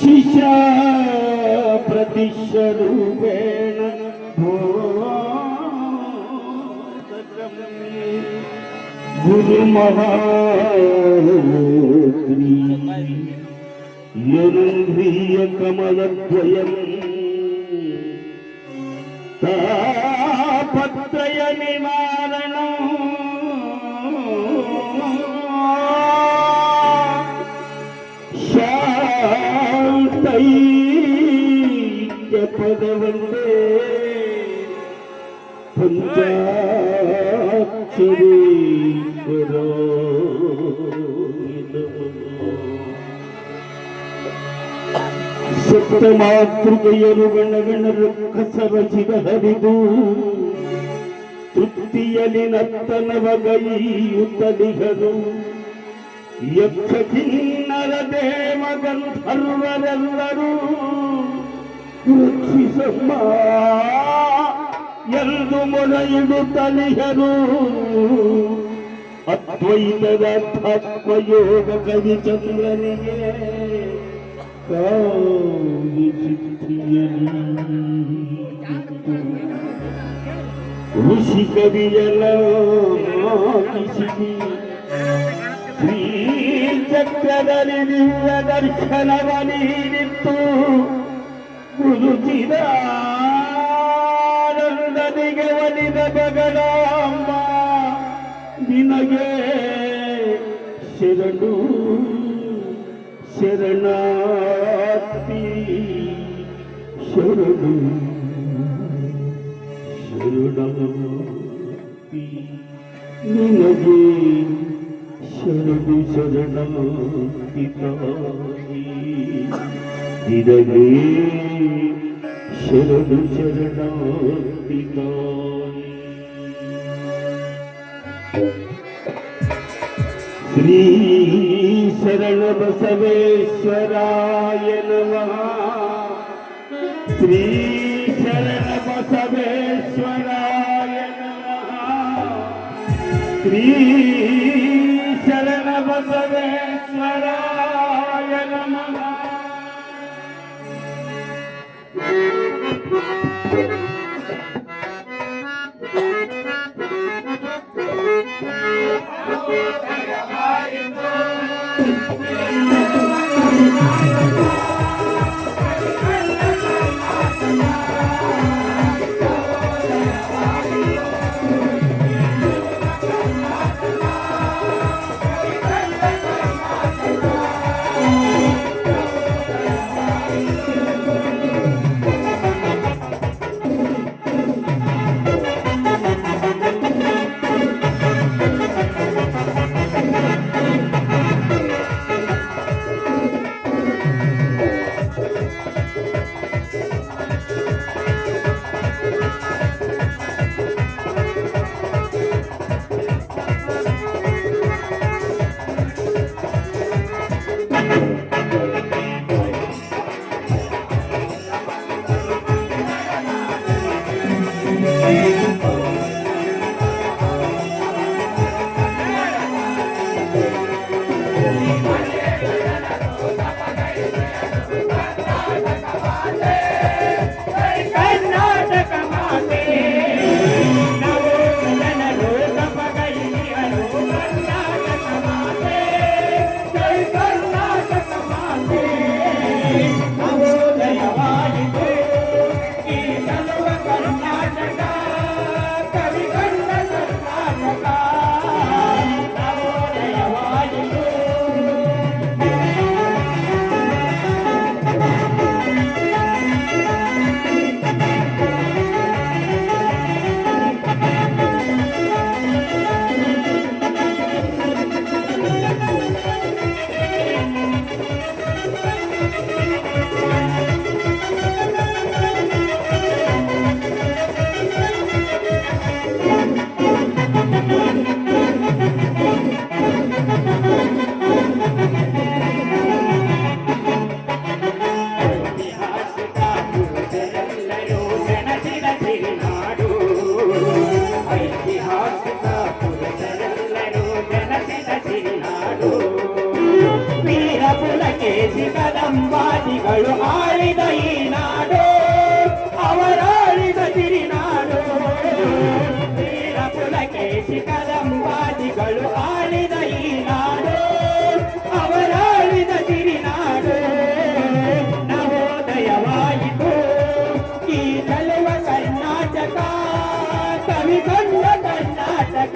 शिशा प्रतिशरूपेण गुरुमहात्री यरुन्द्रियकमलद्वयम् तापत्रयनिवारणम् ಸಪ್ತ ಮಾತೃಕೆಯರು ಗಣಗಣರ ಕಸರಚಿದ ಹರಿದು ತೃಪ್ತಿಯಲಿ ನರ್ತನವ ಗೈಯುತ್ತಲಿಗರು ಯಕ್ಷ ಕಿನ್ನರ ದೇವ ಗಂಧರ್ವರೆಲ್ಲರೂ ರಕ್ಷಿಸಮ್ಮ. ಎಂದು ಮೊರೆಯಿಡುತ್ತಲಿಗರು ಅದ್ವೈತದ ತತ್ವಯೋಗ ಕವಿ ಚಂದ್ರನಿಗೆ ಕಾವ್ಯ ಸಿದ್ಧಿಯಲಿ ಋಷಿ ಕವಿಯಲ ಮಾತಿಸಿ ಶ್ರೀ ಚಕ್ರದಲ್ಲಿ ದಿವ್ಯ ದರ್ಶನವ ನೀಡಿತ್ತು ಗುರುಚಿದಾನಂದನಿಗೆ ಒಲಿದ ಅಮ್ಮ ನಿನಗೆ ಶರಣು ಶರಣಾತಿ ಶರಣು ಶರಣಿ ನಿನಗೆ ಶರಣು ಶರಣಿ ಇದೇ ശരണു ശരണാർത്ഥിക്കാൻ ശ്രീ ശരണബസവേശ്വരായ നമ ശ്രീ ശരണബസവേശ്വരായ നമ ശ്രീ Thank you. ಕದಂಬಾದಿಗಳು ಆಳಿದ ಈ ನಾಡು ಅವರಾಳಿದ ತಿರಿನಾಡು ವೀರ ಪುಲಕೇಶಿ ಕದಂಬಾದಿಗಳು ಆಳಿದ ಈ ನಾಡು ಅವರಾಳಿದ ತಿರಿನಾಡು ನವೋದಯವಾಯಿತು ಈ ಚಲುವ ಕರ್ನಾಟಕ ಕವಿಗೊಂಡ ಕರ್ನಾಟಕ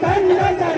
等你来。